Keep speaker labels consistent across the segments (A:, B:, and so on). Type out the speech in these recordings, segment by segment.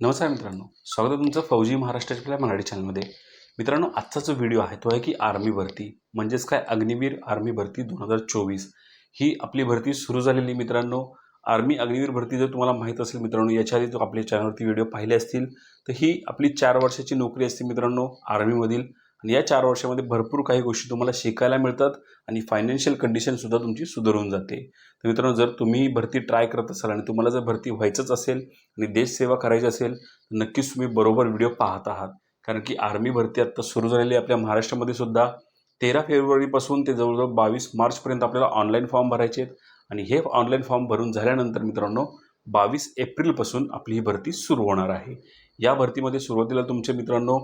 A: नमस्कार मित्रांनो स्वागत आहे तुमचं फौजी महाराष्ट्राच्या आपल्या मराठी चॅनलमध्ये. मित्रांनो आजचा जो व्हिडिओ आहे तो आहे की आर्मी भरती. म्हणजेच काय? अग्निवीर आर्मी भरती दोन हजार चोवीस. ही आपली भरती सुरू झालेली मित्रांनो. आर्मी अग्निवीर भरती जर तुम्हाला माहीत असेल मित्रांनो याच्या आधी तो आपल्या चॅनलवरती व्हिडिओ पाहिले असतील तर ही आपली चार वर्षाची नोकरी असते मित्रांनो आर्मीमधील. आणि या चार वर्षामध्ये भरपूर काही गोष्टी तुम्हाला शिकायला मिळतात. आणि फायनान्शियल कंडिशनसुद्धा तुमची सुधारून जाते. तर मित्रांनो जर तुम्ही भरती ट्राय करत असाल आणि तुम्हाला जर भरती व्हायचंच असेल आणि देशसेवा करायची असेल तर नक्कीच तुम्ही बरोबर व्हिडिओ पाहत आहात. कारण की आर्मी भरती आत्ता सुरू झालेली आहे आपल्या महाराष्ट्रामध्ये सुद्धा. तेरा फेब्रुवारीपासून ते जवळजवळ बावीस मार्चपर्यंत आपल्याला ऑनलाईन फॉर्म भरायचे आहेत. आणि हे ऑनलाईन फॉर्म भरून झाल्यानंतर मित्रांनो बावीस एप्रिलपासून आपली ही भरती सुरू होणार आहे. या भरतीमध्ये सुरुवातीला तुमचे मित्रांनो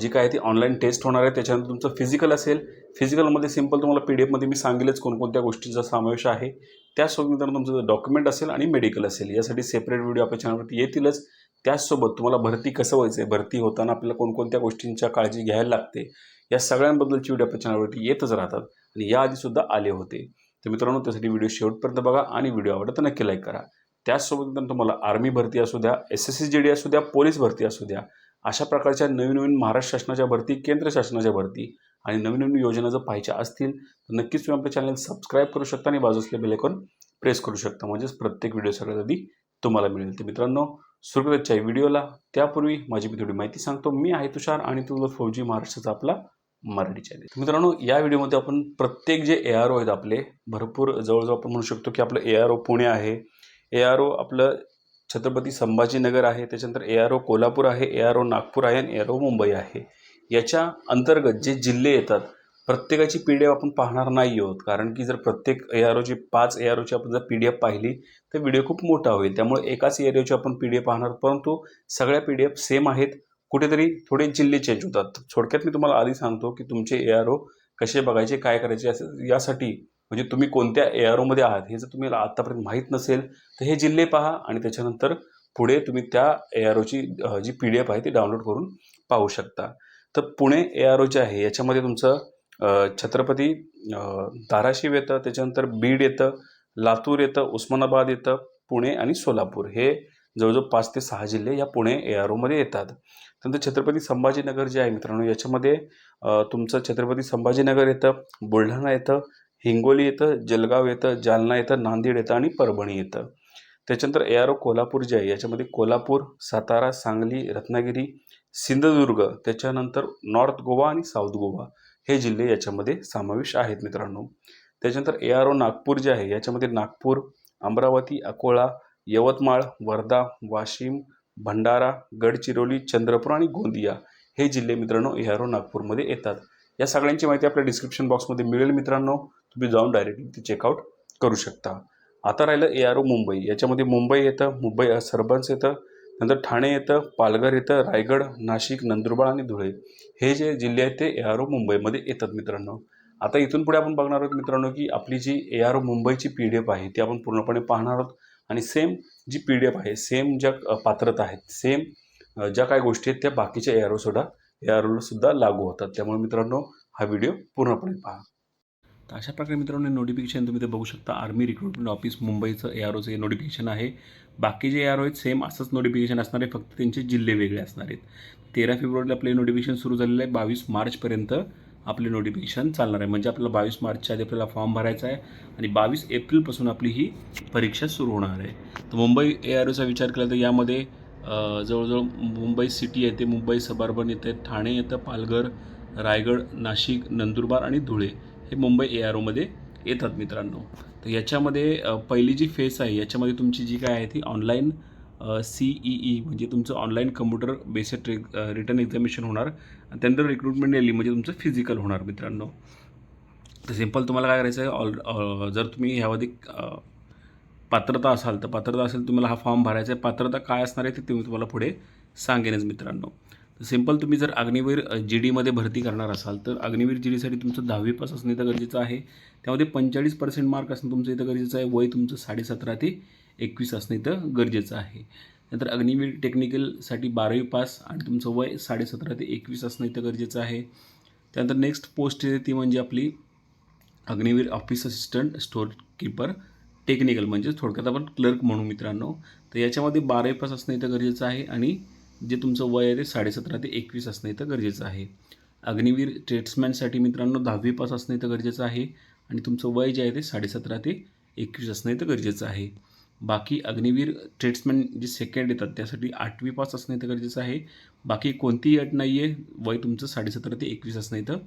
A: जी काय आहे ती ऑनलाईन टेस्ट होणार आहे त्याच्यानंतर तुमचं फिजिकल असेल फिजिकलमध्ये सिंपल तुम्हाला पी डी एफमध्ये मी सांगेलच कोणकोणत्या गोष्टींचा समावेश आहे. त्यासोबत मित्रांनो तुमचं डॉक्युमेंट असेल आणि मेडिकल असेल यासाठी सेपरेट व्हिडिओ आपल्या चॅनलवरती येतीलच. त्याचसोबत तुम्हाला भरती कसं व्हायचं आहे भरती होताना आपल्याला कोणकोणत्या गोष्टींच्या काळजी घ्यायला लागते या सगळ्यांबद्दलची व्हिडिओ आपल्या चॅनलवरती येतच राहतात आणि याआधीसुद्धा आले होते. तर मित्रांनो त्यासाठी व्हिडिओ शेवटपर्यंत बघा आणि व्हिडिओ आवडत तर नक्की लाईक करा. त्याचसोबत तुम्हाला आर्मी भरती असू द्या S S C G D असू द्या पोलीस भरती असू द्या अशा प्रकारच्या नवीन नवीन महाराष्ट्र शासनाच्या भरती केंद्र शासनाच्या भरती आणि नवीन नवीन योजना जर पाहायच्या असतील तर नक्कीच तुम्ही आपल्या चॅनल सबस्क्राईब करू शकता आणि बाजू असलेले बेलेकॉन प्रेस करू शकता. म्हणजेच प्रत्येक व्हिडिओ सगळ्यात आधी तुम्हाला मिळेल. तर मित्रांनो सुरुवातच्या व्हिडिओला त्यापूर्वी माझी मी थोडी माहिती सांगतो. मी आहे तुषार आणि तुझं फौजी महाराष्ट्राचा आपला मराठी चॅनल मित्रांनो या व्हिडिओमध्ये आपण प्रत्येक जे ए आर ओ आहेत आपले भरपूर जवळजवळ आपण म्हणू शकतो की आपलं ए आर ओ पुणे आहे ए आर ओ आपलं छत्रपती संभाजीनगर आहे त्याच्यानंतर ए आर ओ कोल्हापूर आहे ए आर ओ नागपूर आहे आणि ए आर ओ मुंबई आहे. याच्या अंतर्गत जे जिल्हे येतात प्रत्येकाची पी डी एफ आपण पाहणार नाही आहोत. कारण की जर प्रत्येक ए आर ओची पाच ए आर ओची आपण जर पी डी एफ पाहिली तर व्हिडिओ खूप मोठा होईल. त्यामुळे एकाच एरियाची आपण पी डी एफ पाहणार परंतु सगळ्या पी डी एफ सेम आहेत. कुठेतरी थोडे जिल्हे चेंज होतात. थोडक्यात मी तुम्हाला आधी सांगतो की तुमचे ए आर ओ कसे बघायचे काय करायचे असं यासाठी म्हणजे तुम्ही कोणत्या ए आर ओमध्ये आहात हे जर तुम्हाला आत्तापर्यंत माहीत नसेल तर हे जिल्हे पहा आणि त्याच्यानंतर पुढे तुम्ही त्या ए आर ओची जी पी डी एफ आहे ती डाउनलोड करून पाहू शकता. तर पुणे ए आर ओ जे आहे याच्यामध्ये तुमचं छत्रपती धाराशिव येतं त्याच्यानंतर बीड येतं लातूर येतं उस्मानाबाद येतं पुणे आणि सोलापूर. हे जवळजवळ पाच ते सहा जिल्हे या पुणे ए आर ओमध्ये येतात. त्यानंतर छत्रपती संभाजीनगर जे आहे मित्रांनो याच्यामध्ये तुमचं छत्रपती संभाजीनगर येतं बुलढाणा येतं हिंगोली येतं जलगाव येतं जालना येतं नांदेड येतं आणि परभणी येतं. त्याच्यानंतर ए आर ओ कोल्हापूर जे आहे याच्यामध्ये कोल्हापूर सातारा सांगली रत्नागिरी सिंधुदुर्ग त्याच्यानंतर नॉर्थ गोवा आणि साऊथ गोवा हे जिल्हे याच्यामध्ये समावेश आहेत मित्रांनो. त्याच्यानंतर ए आर ओ नागपूर जे आहे याच्यामध्ये नागपूर अमरावती अकोला यवतमाळ वर्धा वाशिम भंडारा गडचिरोली चंद्रपूर आणि गोंदिया हे जिल्हे मित्रांनो ए आर ओ नागपूरमध्ये येतात. या सगळ्यांची माहिती आपल्या डिस्क्रिप्शन बॉक्समध्ये मिळेल मित्रांनो. तुम्ही जाऊन डायरेक्टली ती चेकआउट करू शकता. आता राहिलं ए आर ओ मुंबई. याच्यामध्ये मुंबई येतं मुंबई सर्बन्स येतं नंतर ठाणे येतं पालघर येतं रायगड नाशिक नंदुरबार आणि धुळे. हे जे जिल्हे आहेत ते ए आर ओ मुंबईमध्ये येतात मित्रांनो. आता इथून पुढे आपण बघणार आहोत मित्रांनो की आपली जी ए आर ओ मुंबईची पी डी एफ आहे ती आपण पूर्णपणे पाहणार आहोत. आणि same G P D F आहे सेम ज्या पात्रता आहेत सेम ज्या काय गोष्टी आहेत त्या बाकीच्या ए आर ओ सुद्धा ए आर ओला सुद्धा लागू होतात. त्यामुळे मित्रांनो हा व्हिडिओ पूर्णपणे पहा. तर अशा प्रकारे मित्रांनो नोटिफिकेशन तुम्ही ते बघू शकता. आर्मी रिक्रुटमेंट ऑफिस मुंबईचं ए आर ओचं हे नोटिफिकेशन आहे. बाकी जे ए आर ओ आहेत सेम असंच नोटिफिकेशन असणार आहे. फक्त त्यांचे जिल्हे वेगळे असणार आहेत. तेरा फेब्रुवारीला आपले नोटिफिकेशन सुरू झालेलं आहे. बावीस मार्चपर्यंत आपले नोटिफिकेशन चालणार आहे. म्हणजे आपल्याला बावीस मार्चच्या आधी आपल्याला फॉर्म भरायचा आहे. आणि बावीस एप्रिलपासून आपली ही परीक्षा सुरू होणार आहे. तर मुंबई ए आर ओचा विचार केला तर यामध्ये जवळजवळ मुंबई सिटी येते मुंबई सबार्बन येते ठाणे येतं पालघर रायगड नाशिक नंदुरबार आणि धुळे. हे मुंबई ए आर ओमध्ये येतात मित्रांनो. तर याच्यामध्ये पहिली जी फेस आहे याच्यामध्ये तुमची जी काय आहे ती ऑनलाईन सी ई ई म्हणजे तुमचं online computer based written examination होणार. आणि त्यानंतर रिक्रुटमेंट रॅली म्हणजे तुमचं फिजिकल होणार मित्रांनो. तर सिंपल तुम्हाला काय करायचं आहे ऑल जर तुम्ही ह्यावधी पात्रता असाल तर पात्रता असेल तुम्हाला हा फॉर्म भरायचा आहे. पात्रता काय असणार आहे ते तुम्ही तुम्हाला पुढे सांगेनच मित्रांनो. सिंपल तुम्ही जर अग्निवीर जी डीमध्ये भरती करणार असाल तर अग्निवीर जी डीसाठी तुमचं दहावी पास असणं इथं गरजेचं आहे. त्यामध्ये पंचेचाळीस पर्सेंट मार्क असणं तुमचं इथं गरजेचं आहे. वय तुमचं साडेसतरा ते एकवीस असणं इथं गरजेचं आहे. नंतर अग्निवीर टेक्निकलसाठी बारावी पास आणि तुमचं वय साडेसतरा ते एकवीस असणं इथं गरजेचं आहे. त्यानंतर नेक्स्ट पोस्ट आहे ती म्हणजे आपली Agniveer office assistant store keeper technical म्हणजे थोडक्यात आपण क्लर्क म्हणू मित्रांनो. तर याच्यामध्ये बारावी पास असणं इथं गरजेचं आहे आणि जे तुमचं वय आहे ते साडेसतरा ते एकवीस असणं इथं गरजेचं आहे. अग्निवीर ट्रेड्समॅनसाठी मित्रांनो दहावी पास असणं इथं गरजेचं आहे आणि तुमचं वय जे आहे ते साडेसतरा ते एकवीस असणं इथं गरजेचं आहे. बाकी अग्निवीर ट्रेड्समॅन जे सेकंड येतात त्यासाठी आठवी पास असणं इथं गरजेचं आहे. बाकी कोणतीही अट नाही आहे वय तुमचं साडेसतरा ते एकवीस असणं इथं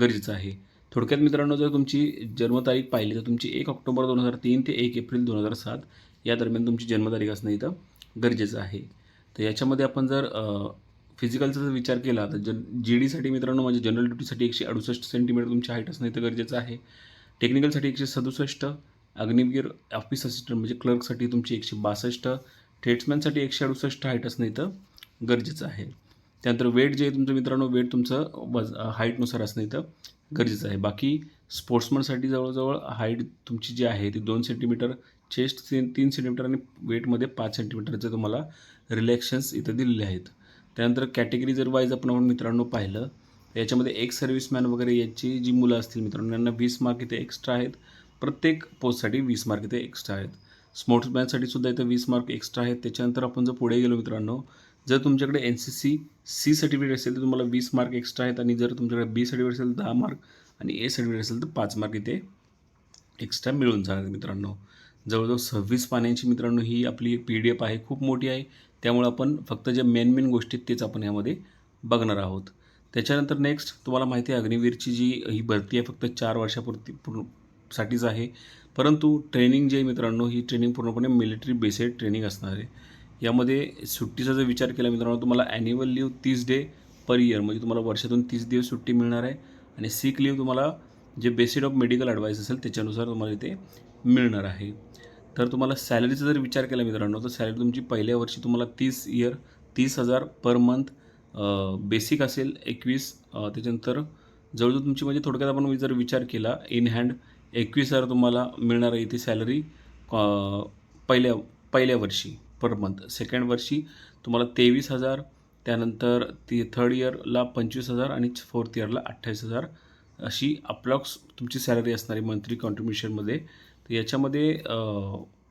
A: गरजेचं आहे. थोडक्यात मित्रांनो जर तुमची जन्मतारीख पाहिली तर तुमची एक ऑक्टोबर दोन हजार तीन ते एक एप्रिल दोन हजार सात या दरम्यान तुमची जन्मतारीख असणं इथं गरजेचं आहे. तर याच्यामध्ये आपण जर फिजिकलचा जर विचार केला तर जन जी डीसाठी मित्रांनो म्हणजे जनरल ड्युटीसाठी एकशे अडुसष्ट सेंटीमीटर तुमची हाईट असणं इथं गरजेचं आहे. टेक्निकलसाठी एकशे सदुसष्ट अग्निवीर ऑफिस असिस्टंट म्हणजे क्लर्कसाठी तुमची एकशे बासष्ट ट्रेड्समॅनसाठी एकशे अडुसष्ट हाईट असणं इथं गरजेचं आहे. त्यानंतर वेट जे आहे तुमचं मित्रांनो वेट तुमचं वज हाईटनुसार असणं इथं गरजेचं आहे. बाकी स्पोर्ट्समनसाठी जवळजवळ हाईट तुमची जी आहे ती दोन सेंटीमीटर चेस्ट तीन तीन सेंटीमीटर आणि वेटमध्ये पाच सेंटीमीटरचे तुम्हाला रिलॅक्शन्स इथं दिलेले आहेत. त्यानंतर कॅटेगरी जर वाईज आपण म्हणून मित्रांनो पाहिलं तर याच्यामध्ये एक सर्व्हिसमॅन वगैरे याची जी मुलं असतील मित्रांनो यांना वीस मार्क इथे एक्स्ट्रा आहेत. प्रत्येक पोस्टसाठी वीस मार्क इथे एक्स्ट्रा आहेत. स्पोर्ट्समॅनसाठी सुद्धा इथं वीस मार्क एक्स्ट्रा आहेत. त्याच्यानंतर आपण जर पुढे गेलो मित्रांनो जर तुमच्याकडे N C C C certificate असेल तर तुम्हाला वीस मार्क एक्स्ट्रा आहेत आणि जर तुमच्याकडे बी सर्टिफिकेट असेल तर दहा मार्क आणि ए सर्टिफिकेट असेल तर पाच मार्क इथे एक्स्ट्रा मिळून जाणार मित्रांनो. जवळजवळ सव्वीस पाण्याची मित्रांनो ही आपली पी डी एफ आहे खूप मोठी आहे. त्यामुळे आपण फक्त जे मेन मेन गोष्टी आहेत तेच आपण यामध्ये बघणार आहोत. त्याच्यानंतर नेक्स्ट तुम्हाला माहिती आहे अग्निवीरची जी ही भरती आहे फक्त चार वर्षापुरती पूर्ण साठीच आहे. परंतु ट्रेनिंग जे आहे मित्रांनो ही ट्रेनिंग पूर्णपणे मिलिटरी बेसिड ट्रेनिंग असणार आहे. यामध्ये सुट्टीचा जर विचार केला मित्रांनो तुम्हाला ॲन्युअल लीव तीस डे पर इयर म्हणजे तुम्हाला वर्षातून तीस दिवस सुट्टी मिळणार आहे. आणि सिक लीव तुम्हाला जे बेसिड ऑफ मेडिकल ॲडवाईस असेल त्याच्यानुसार तुम्हाला इथे मिळणार आहे. तर तुम्हाला सॅलरीचा जर विचार केला मित्रांनो तर सॅलरी तुमची पहिल्या वर्षी तुम्हाला तीस इयर तीस हजार पर मंथ बेसिक असेल एकवीस त्याच्यानंतर जवळजवळ तुमची म्हणजे थोडक्यात आपण जर विचार केला इन हँड एकवीस हजार तुम्हाला मिळणार आहे इथे सॅलरी पहिल्या पहिल्या वर्षी पर मंथ सेकंड वर्षी तुम्हाला तेवीस हजार त्यानंतर ती थर्ड इयरला पंचवीस हजार आणि फोर्थ इयरला अठ्ठावीस हजार अशी अप्रॉक्स तुमची सॅलरी असणारी मंथली कॉन्ट्रीब्युशनमध्ये तर याच्यामध्ये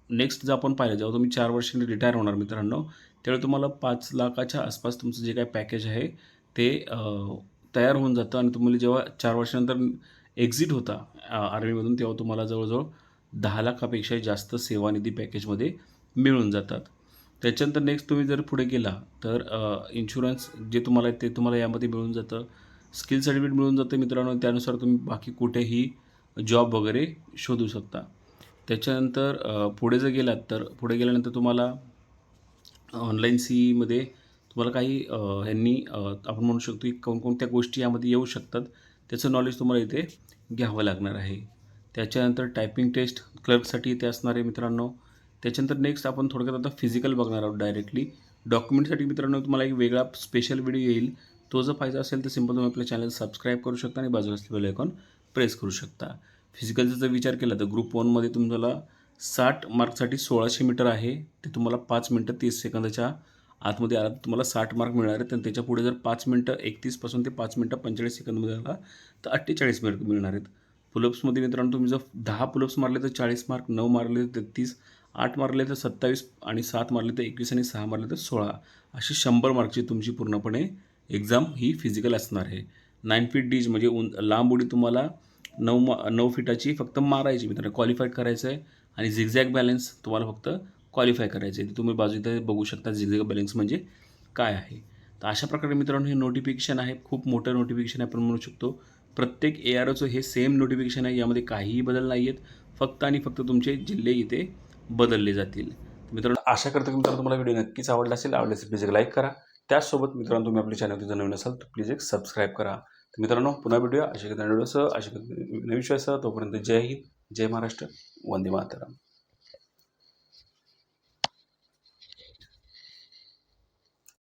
A: नेक्स्ट जर आपण पाहिलं जेव्हा तुम्ही चार वर्षांनी रिटायर होणार मित्रांनो त्यावेळी तुम्हाला पाच लाखाच्या आसपास तुमचं जे काय पॅकेज आहे ते तयार होऊन जातं. आणि तुम्हाला जेव्हा चार वर्षानंतर एक्झिट होता आर्मीमधून तेव्हा तुम्हाला जवळजवळ दहा लाखापेक्षा जास्त सेवानिधी पॅकेजमध्ये मिळून जातात. त्याच्यानंतर नेक्स्ट तुम्ही जर पुढे गेला तर इन्शुरन्स जे तुम्हाला ते तुम्हाला यामध्ये मिळून जातं. स्किल सर्टिफिकेट मिळून जातं मित्रांनो त्यानुसार तुम्ही बाकी कुठेही जॉब वगैरे शोधू शकता. त्याच्यानंतर पुढे जर गेलात तर पुढे गेल्यानंतर तुम्हाला ऑनलाईन सीमध्ये तुम्हाला काही ह्यांनी आपण म्हणू शकतो की कोणकोणत्या गोष्टी यामध्ये येऊ शकतात त्याचं नॉलेज तुम्हाला इथे घ्यावं लागणार आहे. त्याच्यानंतर टायपिंग टेस्ट क्लर्कसाठी इथे असणार आहे मित्रांनो. त्याच्यानंतर नेक्स्ट आपण थोडक्यात आता फिजिकल बघणार आहोत डायरेक्टली डॉक्युमेंटसाठी मित्रांनो तुम्हाला एक वेगळा स्पेशल व्हिडिओ येईल. तो जर पाहिजे असेल तर सिंपल तुम्ही आपल्या चॅनल सबस्क्राईब करू शकता आणि बाजूला असलेलं आयकॉन प्रेस करू शकता. फिजिकलचा जर विचार केला तर ग्रुप वनमध्ये तुम्हाला साठ मार्कसाठी सोळाशे मीटर आहे. ते तुम्हाला पाच मिनटं तीस सेकंदाच्या आतमध्ये आला तुम्हाला साठ मार्क मिळणार आहेत. आणि त्याच्या पुढे जर पाच मिनटं एकतीसपासून ते पाच मिनटं पंचेचाळीस सेकंदमध्ये आला तर अठ्ठेचाळीस मार्क मिळणार आहेत. पुलअप्समध्ये मित्रांनो तुम्ही जर दहा पुलअप्स मारले तर चाळीस मार्क नऊ मारले तर तेहतीस आठ मारले तर सत्तावीस आणि सात मारले तर एकवीस आणि सहा मारले तर सोळा. अशी शंभर मार्कची तुमची पूर्णपणे एक्झाम ही फिजिकल असणार आहे. नाईन फीट डीज म्हणजे उं लांब उडी तुम्हाला नऊ मा नऊ फिटाची फक्त मारायची मित्रांनो. क्वालिफाईड करायचं आहे आणि झिगझॅग बॅलन्स तुम्हाला फक्त क्वालिफाय करायचं आहे तुम्ही बाजू इथे बघू शकता झिगझॅग बॅलन्स म्हणजे काय आहे. तर अशा प्रकारे मित्रांनो हे नोटिफिकेशन आहे. खूप मोठं नोटिफिकेशन आपण म्हणू शकतो. प्रत्येक ए आर ओचं हे सेम नोटिफिकेशन आहे. यामध्ये काहीही बदल नाही आहेत फक्त आणि फक्त तुमचे जिल्हे इथे बदलले जातील. मित्रांनो आशा करतो की मित्रांनो तुम्हाला व्हिडिओ नक्कीच आवडला असेल. आवडले असेल प्लीज एक लाईक करा. त्याचसोबत मित्रांनो तुम्ही आपल्या चॅनल जर नवीन असाल तर प्लीज एक सबस्क्राईब करा. तर मित्रांनो पुन्हा भेटूया. अशा नवीन विषयासह तोपर्यंत जय हिंद जय महाराष्ट्र वंदे मातरम.